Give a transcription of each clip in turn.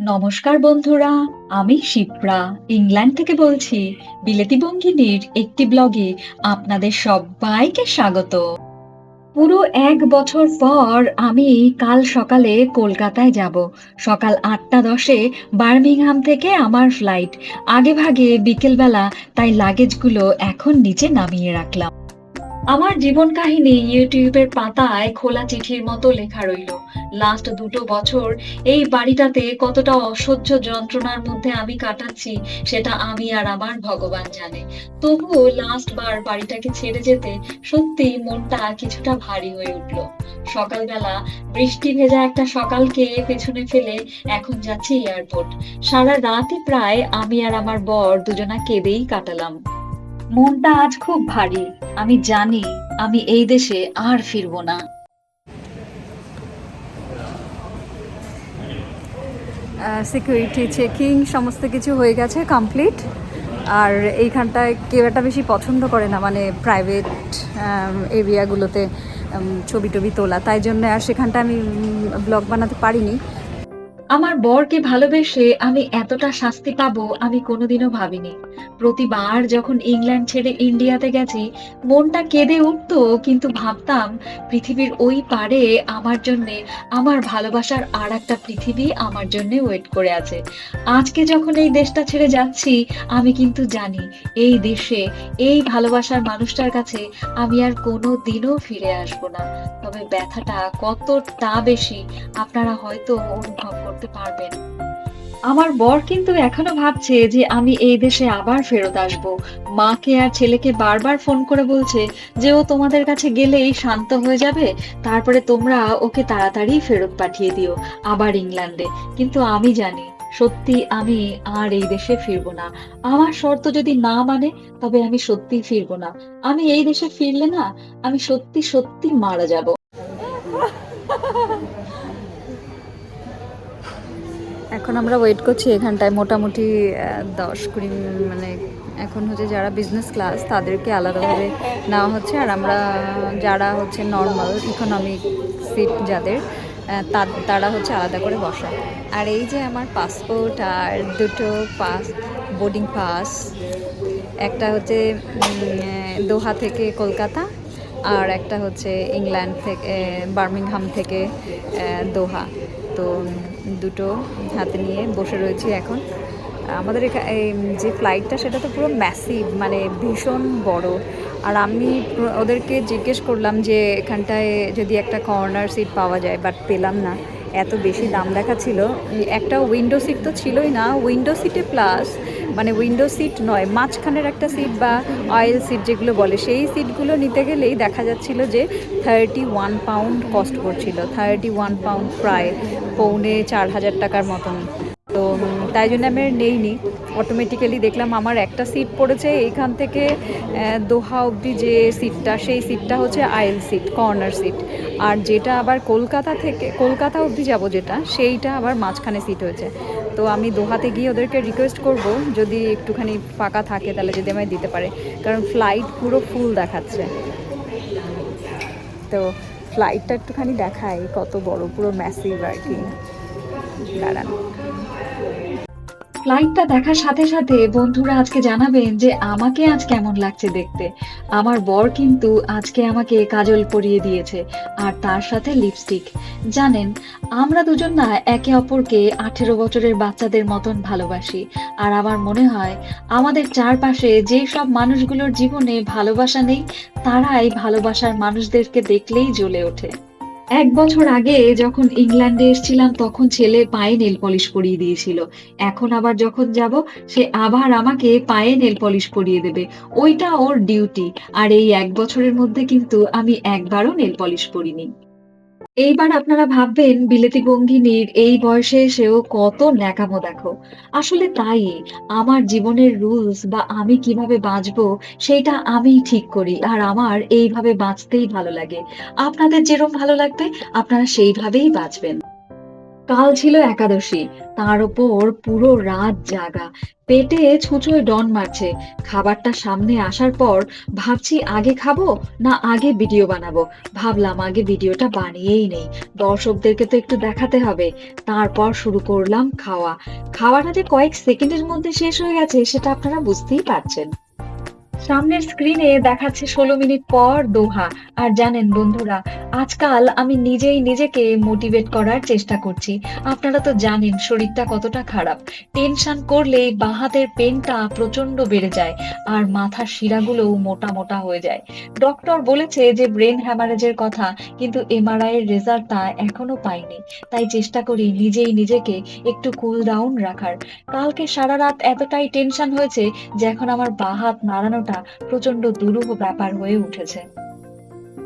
নমস্কার বন্ধুরা, আমি শিপ্রা, ইংল্যান্ড থেকে বলছি। বিলেতি বঙ্গিনীর একটি ব্লগে আপনাদের সবাইকে স্বাগত। পুরো এক বছর পর আমি কাল সকালে কলকাতায় যাব। সকাল আটটা দশে বার্মিংহাম থেকে আমার ফ্লাইট। আগে ভাগে বিকেলবেলা তাই লাগেজগুলো এখন নিচে নামিয়ে রাখলাম। আমার জীবন কাহিনী ইউটিউবের পাতায় খোলা চিঠির মতো লেখা রইল। লাস্ট দুটো বছর এই বাড়িটাতে কতটা অসহ্য যন্ত্রণার মধ্যে আমি কাটাচ্ছি, সেটা আমি আর আমার ভগবান জানে। তবুও লাস্ট বার বাড়িটাকে ছেড়ে যেতে সত্যি মনটা কিছুটা ভারী হয়ে উঠল। সকালবেলা বৃষ্টি ভেজা একটা সকালকে পেছনে ফেলে এখন যাচ্ছি এয়ারপোর্ট সারা রাতই প্রায় আমি আর আমার বর দুজনা কেঁদেই কাটালাম। মনটা আজ খুব ভারী। আমি জানি, আমি এই দেশে আর ফিরবো না। সিকিউরিটি চেকিং সমস্ত কিছু হয়ে গেছে কমপ্লিট আর এইখানটায় কেউ একটা বেশি পছন্দ করে না মানে প্রাইভেট এরিয়াগুলোতে ছবি টবি তোলা। তাই জন্য আর সেখানটা আমি ব্লগ বানাতে পারিনি। আমার বরকে ভালোবেসে আমি এতটা শাস্তি পাবো আমি কোনোদিনও ভাবিনি। প্রতিবার যখন ইংল্যান্ড ছেড়ে ইন্ডিয়াতে গেছি, মনটা কেঁদে উঠতো, কিন্তু ভাবতাম পৃথিবীর ওই পারে আমার জন্যে, আমার ভালোবাসার আর একটা পৃথিবী আমার জন্য ওয়েট করে আছে। আজকে যখন এই দেশটা ছেড়ে যাচ্ছি, আমি কিন্তু জানি এই দেশে, এই ভালোবাসার মানুষটার কাছে আমি আর কোনো দিনও ফিরে আসব না। তবে ব্যথাটা কতটা বেশি, আপনারা হয়তো অনুভব করতে পারবেন। আমার বর কিন্তু এখনও ভাবছে যে আমি এই দেশে আবার ফেরত আসব। মাকে আর ছেলেকে বারবার ফোন করে বলছে যে ও তোমাদের কাছে গেলেই শান্ত হয়ে যাবে, তারপরে তোমরা ওকে তাড়াতাড়ি ফেরত পাঠিয়ে দিও, আবার ইংল্যান্ডে। কিন্তু আমি জানি, সত্যি আমি আর এই দেশে ফিরবো না। আমার শর্ত যদি না মানে তবে আমি সত্যি ফিরবো না। আমি এই দেশে ফিরলে না, আমি সত্যি সত্যি মারা যাব। এখন আমরা ওয়েট করছি এখানটায় মোটামুটি দশ কুড়ি মানে এখন হচ্ছে যারা বিজনেস ক্লাস তাদেরকে আলাদাভাবে নেওয়া হচ্ছে। আর আমরা যারা হচ্ছে নর্মাল ইকোনমিক সিট যাদের তারা হচ্ছে আলাদা করে বসা আর এই যে আমার পাসপোর্ট আর দুটো পাস বোর্ডিং পাস একটা হচ্ছে দোহা থেকে কলকাতা আর একটা হচ্ছে ইংল্যান্ড থেকে বার্মিংহাম থেকে দোহা। তো দুটো হাতে নিয়ে বসে রয়েছি এখন। আমাদের এখানে এই যে ফ্লাইটটা সেটা তো পুরো ম্যাসিভ মানে ভীষণ বড়। আর আমি ওদেরকে জিজ্ঞেস করলাম যে এখানটায় যদি একটা কর্নার সিট পাওয়া যায় বাট পেলাম না। এত বেশি দাম দেখাচ্ছিল একটা উইন্ডো সিট তো ছিলই না। উইন্ডো সিটে প্লাস মানে উইন্ডো সিট নয়, মাঝখানের একটা সিট বা অয়েল সিট যেগুলো বলে, সেই সিটগুলো নিতে গেলেই দেখা যাচ্ছিল যে থার্টি ওয়ান পাউন্ড কস্ট করছিল থার্টি ওয়ান পাউন্ড প্রায়, পৌনে চার হাজার টাকার মতন। তো তাই জন্য আমি আর নেইনি। অটোমেটিক্যালি দেখলাম আমার একটা সিট পড়েছে, এইখান থেকে দোহা অবধি যে সিটটা সেই সিটটা হচ্ছে আয়েল সিট কর্নার সিট আর যেটা আবার কলকাতা থেকে, কলকাতা অবধি যাব যেটা, সেইটা আবার মাঝখানে সিট হয়েছে। তো আমি দোহাতে গিয়ে ওদেরকে রিকোয়েস্ট করব, যদি একটুখানি ফাঁকা থাকে তাহলে যদি আমায় দিতে পারে। কারণ ফ্লাইট পুরো ফুল দেখাচ্ছে। তো ফ্লাইটটা একটুখানি দেখায় কত বড়, পুরো ম্যাসিভ আর কি। দাঁড়ান। ফ্লাইটটা দেখার সাথে সাথে বন্ধুরা আজকে জানাবেন যে আমাকে আজ কেমন লাগছে দেখতে। আমার বর কিন্তু আজকে আমাকে কাজল পরিয়ে দিয়েছে, আর তার সাথে লিপস্টিক জানেন, আমরা দুজন না একে অপরকে আঠেরো বছরের বাচ্চাদের মতন ভালোবাসি, আর আমার মনে হয় আমাদের চারপাশে যে সব মানুষগুলোর জীবনে ভালোবাসা নেই, তারাই ভালোবাসার মানুষদেরকে দেখলেই জ্বলে ওঠে। এক বছর আগে যখন ইংল্যান্ডে এসেছিলাম, তখন ছেলে পায়ে নেল পলিশ করিয়ে দিয়েছিল। এখন আবার যখন যাব, সে আবার আমাকে পায়ে নেল পলিশ করিয়ে দেবে। ওইটা ওর ডিউটি আর এই এক বছরের মধ্যে কিন্তু আমি একবারও নেল পলিশ পরিনি। এইবার আপনারা ভাববেন, বিলেতি বঙ্গিনীর এই বয়সে সেও কত ন্যাকামো দেখো। আসলে তাই, আমার জীবনের রুলস বা আমি কীভাবে বাঁচবো, সেটা আমি ঠিক করি আর আমার এইভাবে বাঁচতেই ভালো লাগে। আপনাদের যেরকম ভালো লাগবে, আপনারা সেইভাবেই বাঁচবেন। কাল ছিল একাদশী। তার ওপর পুরো রাত জাগা। পেটে ছুঁচোয় ডন মারছে। খাবারটা সামনে আসার পর ভাবছি আগে খাব না আগে ভিডিও বানাবো। ভাবলাম আগে ভিডিওটা বানিয়েই নেই। দর্শকদেরকে তো একটু দেখাতে হবে। তারপর শুরু করলাম খাওয়া। খাওয়াটা যে কয়েক সেকেন্ডের মধ্যে শেষ হয়ে গেছে, সেটা আপনারা বুঝতেই পারছেন। সামনের স্ক্রিনে দেখাচ্ছে ষোলো মিনিট পর দোহা। আর জানেন বন্ধুরা, আজকাল আমি নিজেই নিজেকে মোটিভেট করার চেষ্টা করছি। আপনারা তো জানেন শরীরটা কতটা খারাপ। টেনশন করলে বাঁ হাতের পেনটা প্রচণ্ড বেড়ে যায় আর মাথার শিরাগুলোও মোটা মোটা হয়ে যায়। ডক্টর বলেছে যে ব্রেন হ্যামারেজের কথা, কিন্তু এমআরআই এর রেজাল্টটা এখনও পাইনি। তাই চেষ্টা করি নিজেই নিজেকে একটু কুল ডাউন রাখার। কালকে সারা রাত এতটাই টেনশন হয়েছে যে এখন আমার বাঁ হাত পাওয়াটা প্রচণ্ড দুরূহ ব্যাপার হয়ে উঠেছে।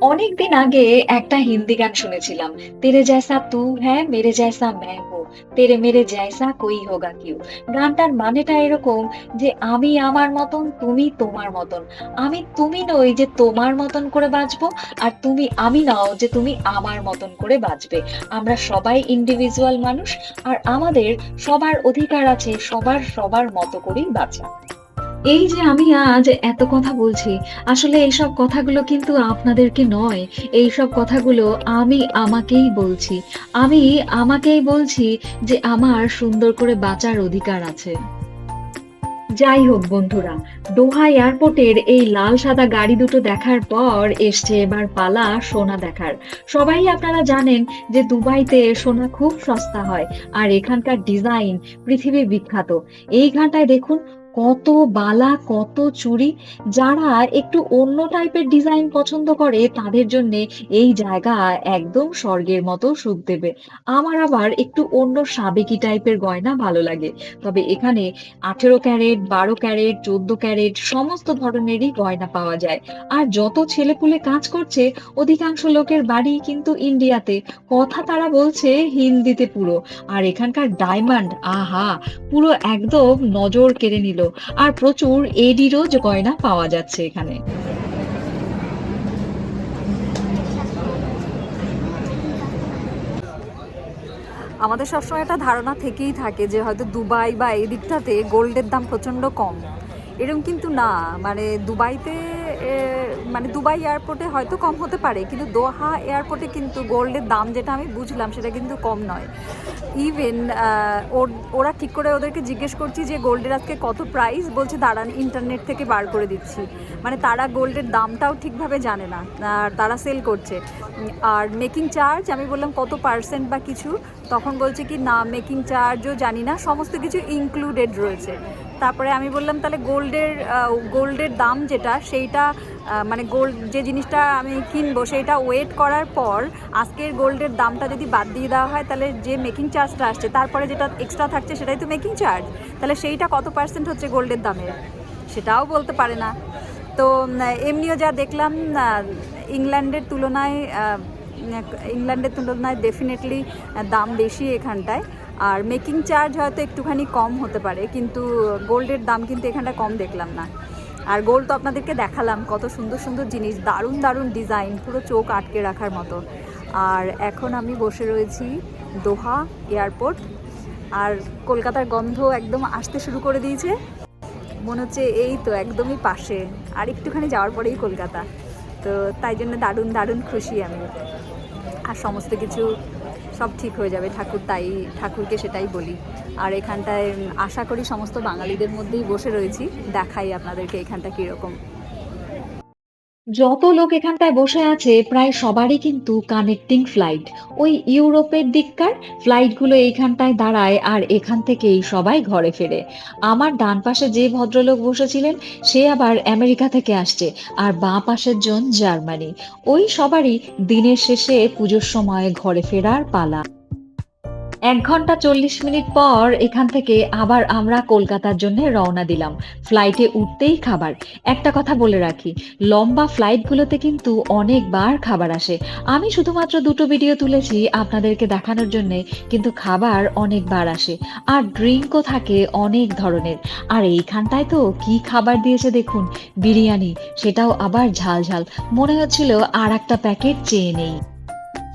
অনেক দিন আগে একটা হিন্দি গান শুনেছিলাম, তেরে জয়সা তু হ্যাঁ মেরে জয়সা ম্যাঁ হো, তেরে মেরে জয়সা কই হোগা কিউ? গানটার মানেটা এরকম যে, আমি আমার মতন, তুমি তোমার মতন। আমি তুমি নই যে তোমার মতন করে বাঁচবো আর তুমি আমি নাও যে তুমি আমার মতন করে বাঁচবে আমরা সবাই ইন্ডিভিজুয়াল মানুষ, আর আমাদের সবার অধিকার আছে সবার সবার মতো করেই বাঁচা। এই যে আমি আজ এত কথা বলছি, আসলে এইসব কথাগুলো কিন্তু আপনাদেরকে নয়, এইসব কথাগুলো আমি আমাকেই বলছি। আমি আমাকেই বলছি যে আমার সুন্দর করে বাঁচার অধিকার আছে। যাই হোক বন্ধুরা দোহা এয়ারপোর্টের এই লাল সাদা গাড়ি দুটো দেখার পর এসছে এবার পালা সোনা দেখার। সবাই আপনারা জানেন যে দুবাইতে সোনা খুব সস্তা হয়, আর এখানকার ডিজাইন পৃথিবী বিখ্যাত। এই ঘাটায় দেখুন কত বালা, কত চুড়ি যারা একটু অন্য টাইপের ডিজাইন পছন্দ করে, তাদের জন্য এই জায়গা একদম স্বর্গের মতো সুখ দেবে। আমার আবার একটু অন্য সাবেকি টাইপের গয়না ভালো লাগে। তবে এখানে আঠেরো ক্যারেট, বারো ক্যারেট, চোদ্দ ক্যারেট সমস্ত ধরনেরই গয়না পাওয়া যায়। আর যত ছেলেপুলে কাজ করছে, অধিকাংশ লোকের বাড়ি কিন্তু ইন্ডিয়াতে। কথা তারা বলছে হিন্দিতে পুরো। আর এখানকার ডায়মন্ড আহা, পুরো একদম নজর কেড়ে নিল। আর প্রচুর এডিরও গয়না পাওয়া যাচ্ছে এখানে। আমাদের সবসময় একটা ধারণা থেকেই থাকে যে হয়তো দুবাই বা এই দিকটাতে গোল্ডের দাম প্রচণ্ড কম। এরকম কিন্তু না। মানে দুবাইতে মানে দুবাই এয়ারপোর্টে হয়তো কম হতে পারে, কিন্তু দোহা এয়ারপোর্টে কিন্তু গোল্ডের দাম যেটা আমি বুঝলাম সেটা কিন্তু কম নয়। ইভেন ওরা ঠিক করে ওদেরকে জিজ্ঞেস করছি যে গোল্ডের আজকে কত প্রাইস বলছে, দাঁড়ান ইন্টারনেট থেকে বার করে দিচ্ছি। মানে তারা গোল্ডের দামটাও ঠিকভাবে জানে না, আর তারা সেল করছে। আর মেকিং চার্জ আমি বললাম, কত পার্সেন্ট বা কিছু? তখন বলছে কি, না মেকিং চার্জও জানি না, সমস্ত কিছু ইনক্লুডেড রয়েছে। তারপরে আমি বললাম, তাহলে গোল্ডের গোল্ডের দাম যেটা, সেইটা মানে গোল্ড, যে জিনিসটা আমি কিনবো, সেইটা ওয়েট করার পর আজকের গোল্ডের দামটা যদি বাদ দিয়ে দেওয়া হয়, তাহলে যে মেকিং চার্জটা আসছে, তারপরে যেটা এক্সট্রা থাকছে, সেটাই তো মেকিং চার্জ তাহলে সেইটা কত পার্সেন্ট হচ্ছে গোল্ডের দামের? সেটাও বলতে পারে না। তো এমনিও যা দেখলাম ইংল্যান্ডের তুলনায় ইংল্যান্ডের তুলনায় ডেফিনেটলি দাম বেশি এখানটায়। আর মেকিং চার্জ হয়তো একটুখানি কম হতে পারে, কিন্তু গোল্ডের দাম কিন্তু এখানটা কম দেখলাম না। আর গোল্ড তো আপনাদেরকে দেখালাম, কত সুন্দর সুন্দর জিনিস, দারুণ দারুণ ডিজাইন পুরো চোখ আটকে রাখার মতো। আর এখন আমি বসে রয়েছি দোহা এয়ারপোর্ট, আর কলকাতার গন্ধ একদম আসতে শুরু করে দিয়েছে। মনে হচ্ছে এই তো একদমই পাশে, আর একটুখানি যাওয়ার পরেই কলকাতা। তো তাই জন্য দারুণ দারুণ খুশি আমি। আর সমস্ত কিছু সব ঠিক হয়ে যাবে, ঠাকুর তাই, ঠাকুরকে সেটাই বলি। আর এখানটায় আশা করি সমস্ত বাঙালিদের মধ্যেই বসে রয়েছি, দেখাই আপনাদেরকে এখানটা কীরকম। যত লোক এখানটায় বসে আছে, প্রায় সবারই কিন্তু কানেক্টিং ফ্লাইট ওই ইউরোপের দিককার ফ্লাইটগুলো এইখানটায় দাঁড়ায় আর এখান থেকেই সবাই ঘরে ফেরে। আমার ডান পাশে যে ভদ্রলোক বসেছিলেন, সে আবার আমেরিকা থেকে আসছে, আর বাঁ পাশের জন জার্মানি। ওই সবারই দিনের শেষে পুজোর সময় ঘরে ফেরার পালা। এক ঘণ্টা চল্লিশ মিনিট পর এখান থেকে আবার আমরা কলকাতার জন্য রওনা দিলাম। ফ্লাইটে উঠতেই খাবার। একটা কথা বলে রাখি, লম্বা ফ্লাইটগুলোতে কিন্তু অনেকবার খাবার আসে। আমি শুধুমাত্র দুটো ভিডিও তুলেছি আপনাদেরকে দেখানোর জন্য, কিন্তু খাবার অনেকবার আসে। আর ড্রিঙ্কও থাকে অনেক ধরনের। আর এইখানটায় তো কি খাবার দিয়েছে দেখুন, বিরিয়ানি, সেটাও আবার ঝাল ঝাল। মনে হচ্ছিল আর একটা প্যাকেট চেয়ে নেই।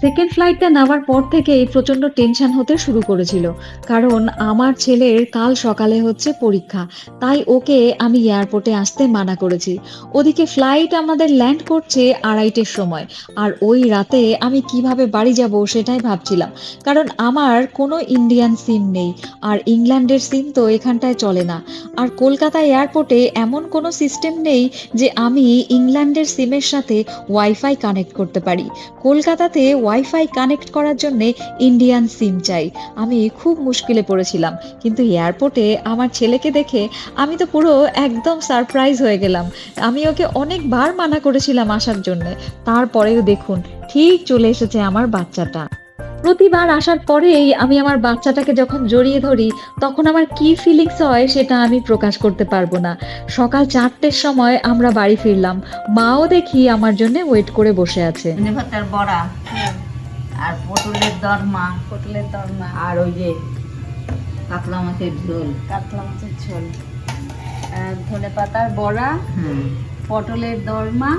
সেকেন্ড ফ্লাইটটা নামার পর থেকেই প্রচণ্ড টেনশন হতে শুরু করেছিল। কারণ আমার ছেলের কাল সকালে হচ্ছে পরীক্ষা। তাই ওকে আমি এয়ারপোর্টে আসতে মানা করেছি। ওদিকে ফ্লাইট আমাদের ল্যান্ড করছে আড়াইটের সময়। আর ওই রাতে আমি কীভাবে বাড়ি যাব সেটাই ভাবছিলাম। কারণ আমার কোনো ইন্ডিয়ান সিম নেই। আর ইংল্যান্ডের সিম তো এখানটায় চলে না। আর কলকাতা এয়ারপোর্টে এমন কোনো সিস্টেম নেই যে আমি ইংল্যান্ডের সিমের সাথে ওয়াইফাই কানেক্ট করতে পারি। কলকাতাতে ওয়াইফাই কানেক্ট করার জন্য ইন্ডিয়ান সিম চাই। আমি খুব মুশকিলে পড়েছিলাম, কিন্তু এয়ারপোর্টে আমার ছেলেকে দেখে আমি তো পুরো একদম সারপ্রাইজ হয়ে গেলাম। আমি ওকে অনেকবার মানা করেছিলাম আসার জন্যে। তারপরেও দেখুন, ঠিক চলে এসেছে আমার বাচ্চাটা। প্রতিবার আসার পরেই আমি আমার বাচ্চাটাকে যখন জড়িয়ে ধরি তখন আমার কি ফিলিংস হয় সেটা আমি প্রকাশ করতে পারব না। সকাল চারটের সময় আমরা বাড়ি ফিরলাম। মাও দেখি আমার জন্য ওয়েট করে বসে আছে। বড়া? আর পটলের দরমা পটলের দরমা আর ওই যে কাতলা মাছের ঝোল। কাতলা মাছের ঝোল। ধনে পাতার বড়া। পটলের দরমা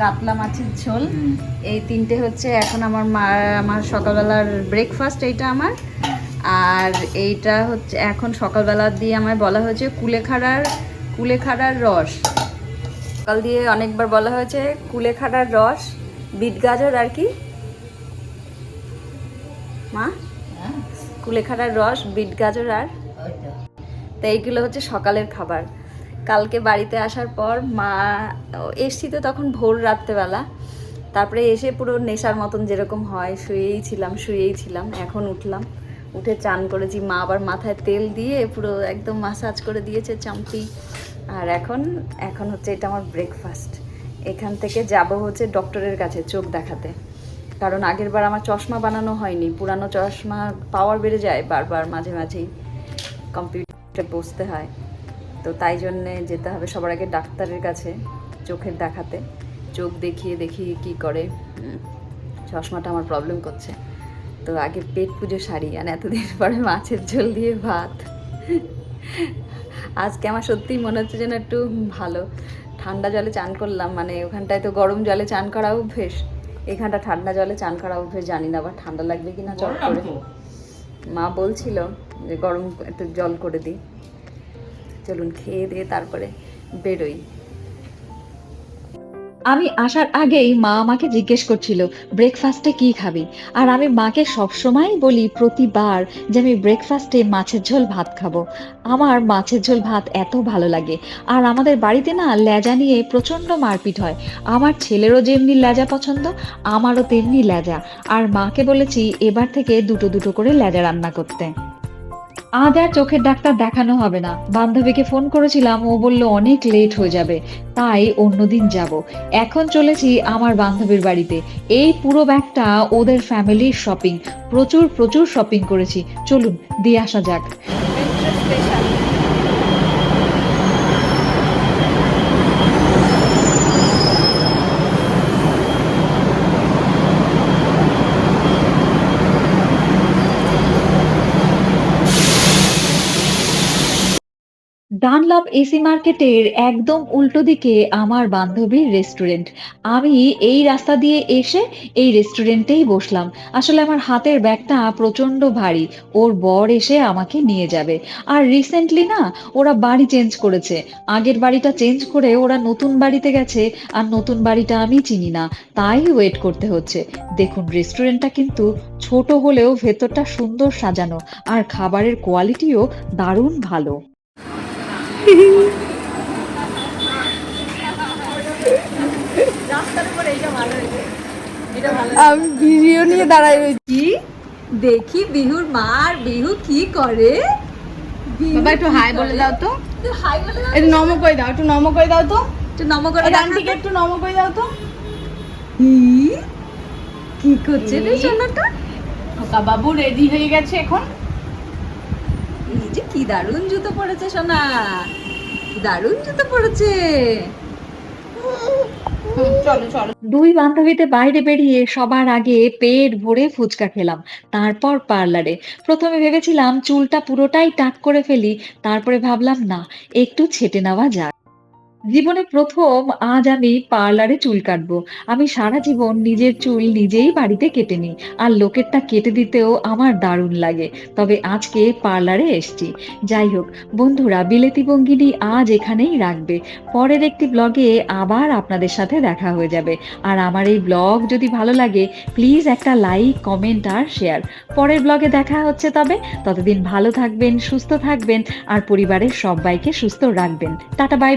কাতলা মাছের ঝোল। এই তিনটে হচ্ছে এখন আমার মা আমার সকালবেলার ব্রেকফাস্ট এইটা আমার। আর এইটা হচ্ছে এখন সকালবেলা দিয়ে আমায় বলা হয়েছে কুলেখাড়ার কুলেখাড়ার রস। সকাল দিয়ে অনেকবার বলা হয়েছে কুলেখাড়ার রস বিট গাজর আর কি? মা? হ্যাঁ, কুলেখাড়ার রস বিট গাজর আর? তো। তো এইগুলো হচ্ছে সকালের খাবার। কালকে বাড়িতে আসার পর মা এসছি তো তখন ভোর রাত্রেবেলা। তারপরে এসে পুরো নেশার মতন যেরকম হয়, শুয়েই ছিলাম শুয়েই ছিলাম, এখন উঠলাম। উঠে চান করেছি, মা আবার মাথায় তেল দিয়ে পুরো একদম মাসাজ করে দিয়েছে চাম্পি আর এখন এখন হচ্ছে এটা আমার ব্রেকফাস্ট এখান থেকে যাব হচ্ছে ডক্টরের কাছে চোখ দেখাতে। কারণ আগের বার আমার চশমা বানানো হয়নি, পুরানো চশমা পাওয়ার বেড়ে যায় বারবার মাঝে মাঝেই। কম্পিউটারে বসতে হয়। তো তাই জন্যে যেতে হবে সবার আগে ডাক্তারের কাছে চোখের দেখাতে। চোখ দেখিয়ে দেখি কি করে? চশমাটা আমার প্রবলেম করছে। তো আগে পেট পুজো সারি আর এতদিন পরে মাছের ঝোল দিয়ে ভাত। আজকে আমার সত্যিই মনে হচ্ছে যেন একটু ভালো। ঠান্ডা জলে চান করলাম মানে ওখানটায় তো গরম জলে চান করা অভ্যেস। এখানটা ঠান্ডা জলে চান করা অভ্যেস জানি না আবার ঠান্ডা লাগবে কি না চট করে। মা বলছিল যে গরম একটু জল করে দিই। চলুন খেয়ে দিয়ে তারপরে বেরোই। আমি আসার আগেই মা আমাকে জিজ্ঞেস করছিল ব্রেকফাস্টে কি খাবি? আর আমি মাকে সবসময় বলি, প্রতিবার যে আমি ব্রেকফাস্টে মাছের ঝোল ভাত খাব। আমার মাছের ঝোল ভাত এত ভালো লাগে। আর আমাদের বাড়িতে না লেজা নিয়ে প্রচণ্ড মারপিট হয়। আমার ছেলেরও যেমনি লেজা পছন্দ, আমারও তেমনি লেজা। আর মাকে বলেছি, এবার থেকে দুটো দুটো করে লেজা রান্না করতে। আজ আর চোখের ডাক্তার দেখানো হবে না। বান্ধবীকে ফোন করেছিলাম, ও বলল, অনেক লেট হয়ে যাবে। তাই অন্যদিন যাব। এখন চলেছি আমার বান্ধবীর বাড়িতে। এই পুরো ব্যাগটা ওদের ফ্যামিলির শপিং। প্রচুর প্রচুর শপিং করেছি। চলুন, দিয়ে আসা যাক। ডানলপ এসি মার্কেটের একদম উল্টো দিকে আমার বান্ধবীর রেস্টুরেন্ট আমি এই রাস্তা দিয়ে এসে এই রেস্টুরেন্টেই বসলাম। আসলে আমার হাতের ব্যাগটা প্রচণ্ড ভারী। ওর বর এসে আমাকে নিয়ে যাবে। আর রিসেন্টলি না, ওরা বাড়ি চেঞ্জ করেছে। আগের বাড়িটা চেঞ্জ করে ওরা নতুন বাড়িতে গেছে। আর নতুন বাড়িটা আমি চিনি না। তাই ওয়েট করতে হচ্ছে। দেখুন রেস্টুরেন্টটা কিন্তু ছোট হলেও ভেতরটা সুন্দর সাজানো। আর খাবারের কোয়ালিটিও দারুণ ভালো। আমি ভিডিও নিয়ে দাঁড়াই রয়েছি। দেখি বিহুর মার বিহু কি করে? বাবা একটু হাই বলে দাও তো। হাই বলে দাও, একটু নম করে দাও একটু নম করে দাও তো। একটু নম করে ওই আন্টিকে একটু নম করে দাও তো। কি করছে রে সোনাটা? খোকা বাবু রেডি হয়ে গেছে এখন? কি দারুণ জুতো পড়েছে সোনা? কি দারুণ জুতো চলো। দুই বান্ধবীতে বাইরে বেরিয়ে সবার আগে পেট ভরে ফুচকা খেলাম তারপর পার্লারে। প্রথমে ভেবেছিলাম চুলটা পুরোটাই টাক করে ফেলি তারপরে ভাবলাম না একটু ছেটে নেওয়া যাক। জীবনে প্রথম আজ আমি পার্লারে চুল কাটবো। আমি সারা জীবন নিজের চুল নিজেই বাড়িতে কেটে নিই। আর লোকেরটা কেটে দিতেও আমার দারুণ লাগে। তবে আজকে পার্লারে এসছি। যাই হোক, বন্ধুরা, বিলেতি বঙ্গিনী আজ এখানেই রাখবে। পরের একটি ব্লগে আবার আপনাদের সাথে দেখা হয়ে যাবে। আর আমার এই ব্লগ যদি ভালো লাগে, প্লিজ একটা লাইক, কমেন্ট আর শেয়ার। পরের ব্লগে দেখা হচ্ছে তবে। ততদিন ভালো থাকবেন, সুস্থ থাকবেন, আর পরিবারের সবাইকে সুস্থ রাখবেন। Tata, bye bye.